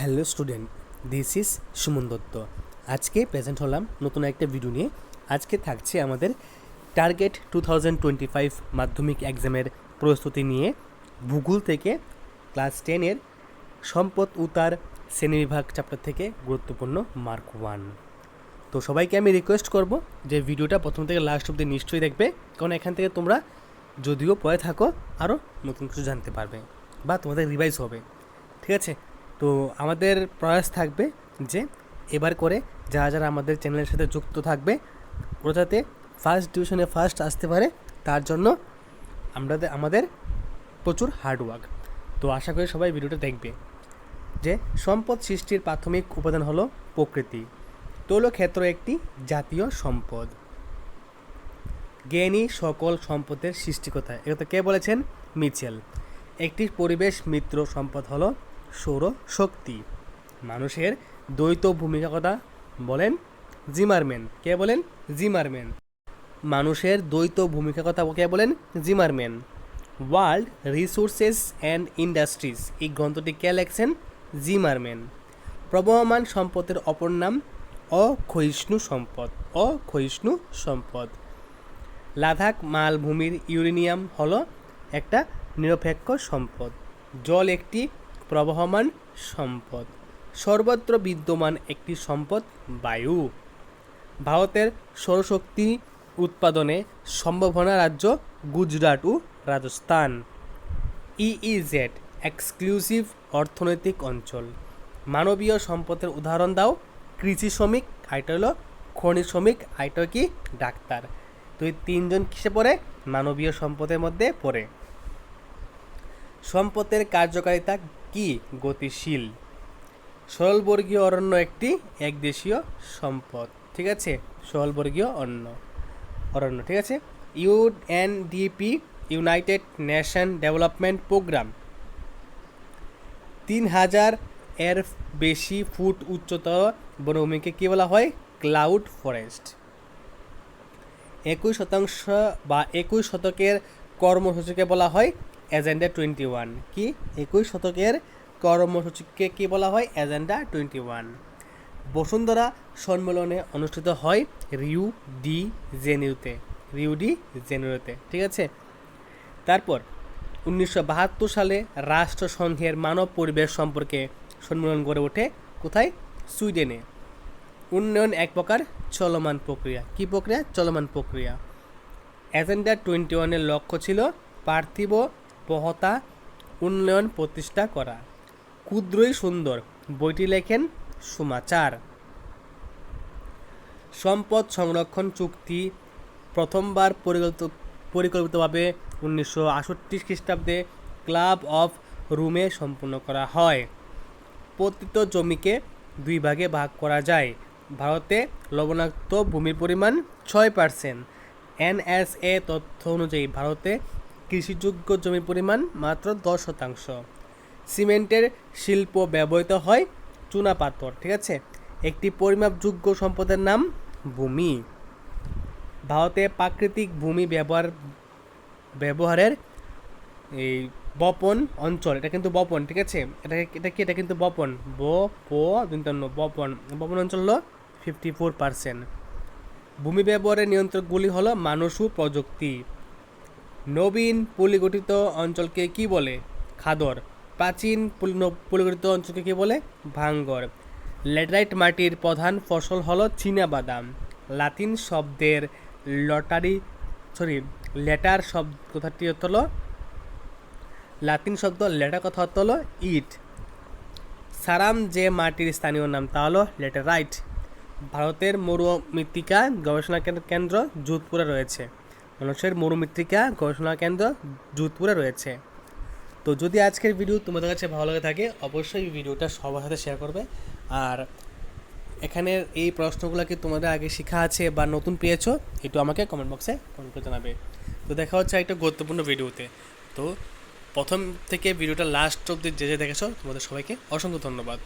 Hello student, this is Suman Dutta. আজকে present হলাম নতুন একটা ভিডিও নিয়ে। আজকে থাকছে আমাদের target two thousand twenty five Madhyamik এক্সামের প্রস্তুতি নিয়ে ভূগোল থেকে ক্লাস টেনের সম্পদ উতার শ্রেণীবিভাগ চ্যাপ্টার থেকে গুরুত্বপূর্ণ মার্ক ওয়ান তো সবাইকে আমি রিকোয়েস্ট করব যে ভিডিওটা প্রথম থেকে লাস্ট অব্দি নিশ্চয়ই দেখবে, কারণ এখান থেকে তোমরা যদিও পড়ে থাকো আরও নতুন কিছু জানতে পারবে বা তোমাদের রিভাইজ হবে। ঠিক আছে? তো আমাদের প্রয়াস থাকবে যে এবার করে যারা যারা আমাদের চ্যানেলের সাথে যুক্ত থাকবে, ওরা যাতে ফার্স্ট ডিভিশনে ফার্স্ট আসতে পারে, তার জন্য আমরা আমাদের প্রচুর হার্ডওয়ার্ক তো আশা করি সবাই ভিডিওটা দেখবে। যে সম্পদ সৃষ্টির প্রাথমিক উপাদান হলো প্রকৃতি। তৈলক্ষেত্র একটি জাতীয় সম্পদ। জ্ঞানী সকল সম্পদের সৃষ্টিকতা এটা কে বলেছেন? মিচেল। একটি পরিবেশ মিত্র সম্পদ হলো সৌর শক্তি। মানুষের দ্বৈত ভূমিকা কথা বলেন জিমারম্যান। কে বলেন? জিমারম্যান। মানুষের দ্বৈত ভূমিকা কথা কে বলেন? Zimmermann. World resources and industries. এই গ্রন্থটি কে লেখছেন? জিমারম্যান। প্রবহমান সম্পদের অপর নাম অক্ষয়িষ্ণু সম্পদ। অক্ষয়িষ্ণু সম্পদ। লাদাখ মালভূমির ইউরেনিয়াম হলো একটা নিরপেক্ষ সম্পদ। জল একটি প্রবহমান সম্পদ। সর্বত্র বিদ্যমান একটি সম্পদ, বায়ু। ভারতের সৌরশক্তি উৎপাদনে সম্ভাবনা রাজ্য গুজরাট ও রাজস্থান। ইইজেড এক্সক্লুসিভ অর্থনৈতিক অঞ্চল। মানবীয় সম্পদের উদাহরণ দাও। কৃষি শ্রমিক আইটা হলো খনি শ্রমিক আইটা কি ডাক্তার। তো এই তিনজন কিসে পড়ে? মানবীয় সম্পদের মধ্যে পড়ে। সম্পদের কার্যকারিতা কি গতিশীল? সরলবর্গীয় অরণ্য একটি একদেশীয় সম্পদ। ঠিক আছে? সরলবর্গীয় অন্য অরণ্য, ঠিক আছে? UNDP United Nation Development Programme তিন হাজার এর বেশি ফুট উচ্চতর বনভূমিকে কী বলা হয়? Cloud forest. একুশ শতাংশ বা একুশ শতকের কর্মসূচিকে বলা হয় এজেন্ডা টোয়েন্টি ওয়ান কি? একুশ শতকের কর্মসূচিকে কি বলা হয়? এজেন্ডা টোয়েন্টি ওয়ান বসুন্ধরা সম্মেলনে অনুষ্ঠিত হয় রিউ ডি জেনিউতে। রিউ ডি জেনিউতে, ঠিক আছে? তারপর, উনিশশো বাহাত্তর সালে রাষ্ট্রসংঘের মানব পরিবেশ সম্পর্কে সম্মেলন গড়ে ওঠে কোথায়? সুইডেনে। উন্নয়ন এক প্রকার, চলমান প্রক্রিয়া। কি প্রক্রিয়া? চলমান প্রক্রিয়া। এজেন্ডা টোয়েন্টি ওয়ানের লক্ষ্য ছিল পার্থিব বহতা উন্নয়ন প্রতিষ্ঠা করা। ক্ষুদ্রই সুন্দর, বইটি লেখেন সুমাচার। সম্পদ সংরক্ষণ চুক্তি প্রথমবার পরিকল্পিত, পরিকল্পিতভাবে উনিশশো আষট্টি খ্রিস্টাব্দে ক্লাব অফ রুমে সম্পূর্ণ করা হয়। পতিত জমিকে দুই ভাগে ভাগ করা যায়। ভারতে লবণাক্ত ভূমির পরিমাণ ছয় পার্সেন্ট এনএসএ তথ্য অনুযায়ী ভারতে কৃষিযোগ্য জমির পরিমাণ মাত্র দশ শতাংশ। সিমেন্টের শিল্প ব্যবহৃত হয় চুনাপাথর ঠিক আছে? একটি পরিমাপযোগ্য সম্পদের নাম ভূমি। ভারতে প্রাকৃতিক ভূমি ব্যবহার, ব্যবহারের এই বপন অঞ্চল, এটা কিন্তু বপন, ঠিক আছে? এটা এটা কি, এটা কিন্তু বপন? ব, প বপন বপন অঞ্চল হলো ফিফটি ফোর পার্সেন্ট ভূমি ব্যবহারের নিয়ন্ত্রকগুলি হলো মানুষ ও প্রযুক্তি। নবীন পলিগঠিত অঞ্চলকে কি বলে? খাদর। প্রাচীন পলিগঠিত অঞ্চলকে কি বলে? ভাঙ্গর। ল্যাটেরাইট মাটির প্রধান ফসল হলো বাদাম লাতিন শব্দের লটারি সরি লেটার শব্দ কথাটি হলো লাতিন শব্দ লেটার কথা হলো ইট। সারাম যে মাটির স্থানীয় নাম তা হলো লেটারাইট ভারতের মরুমৃত্তিকা গবেষণা কেন্দ্র যোধপুরে রয়েছে। মানুষের মরুমৃত্তিকা গবেষণা কেন্দ্র যোধপুরে রয়েছে। তো যদি আজকের ভিডিও তোমাদের কাছে ভালো লাগে থাকে, অবশ্যই ভিডিওটা সবার সাথে শেয়ার করবে। আর এখানে এই প্রশ্নগুলো কি তোমাদের আগে শেখা আছে বা নতুন পেয়েছ, একটু আমাকে কমেন্ট বক্সে কমেন্ট করে জানাবে। তো দেখা হচ্ছে একটা গুরুত্বপূর্ণ ভিডিওতে তো। প্রথম থেকে ভিডিওটা লাস্ট অব্দি যে যে দেখেছ, তোমাদের সবাইকে অসংখ্য ধন্যবাদ।